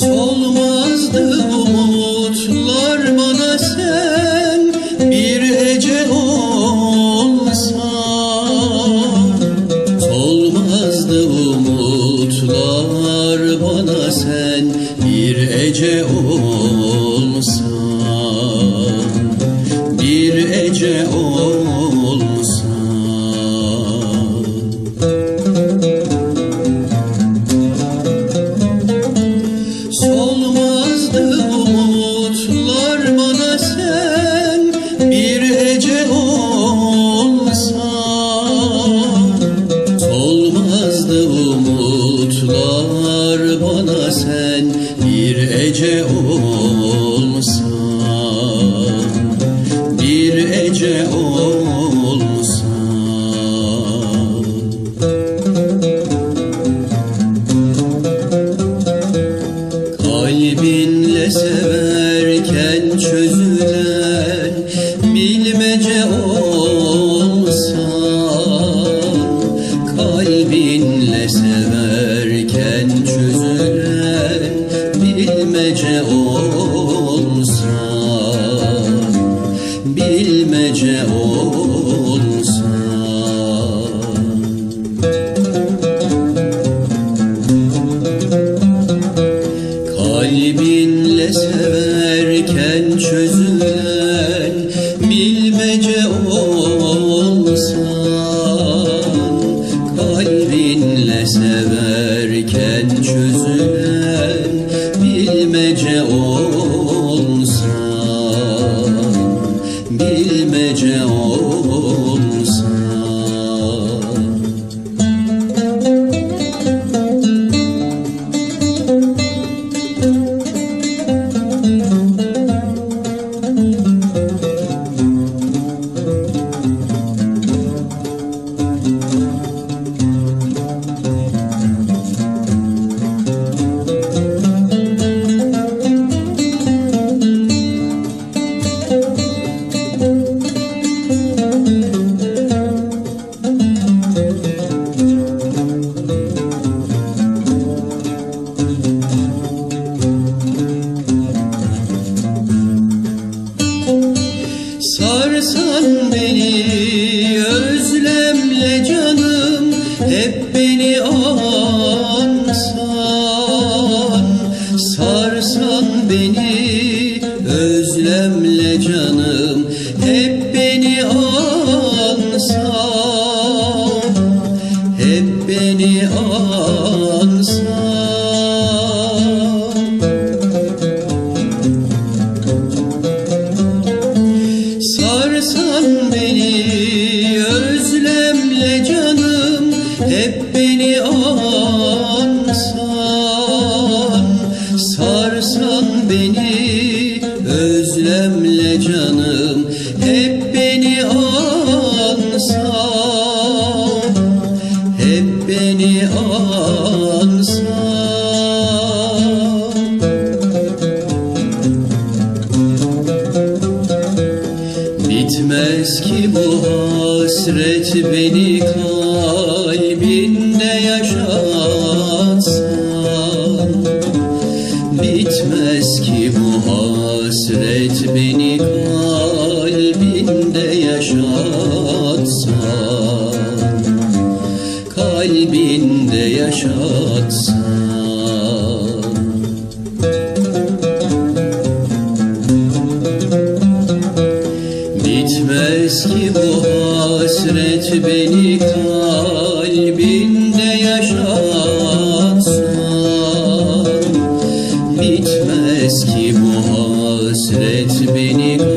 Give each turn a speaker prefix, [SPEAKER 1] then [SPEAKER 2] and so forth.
[SPEAKER 1] Solmazdı umutlar bana sen bir ece olsa. Solmazdı umutlar bana sen bir ece olsa. Bir ece olsa Seven. Bilmece olsan Sarsan beni özlemle canım Hep beni ansan Hep beni ansan Hep beni ansan Sarsan Bitmez ki bu hasret beni kalbinde yaşatsan Bitmez ki bu hasret beni kalbinde yaşatsan Kalbinde yaşatsan Bitmez ki bu hasret beni kalbinde yaşatsan Bitmez ki bu hasret beni kalbinde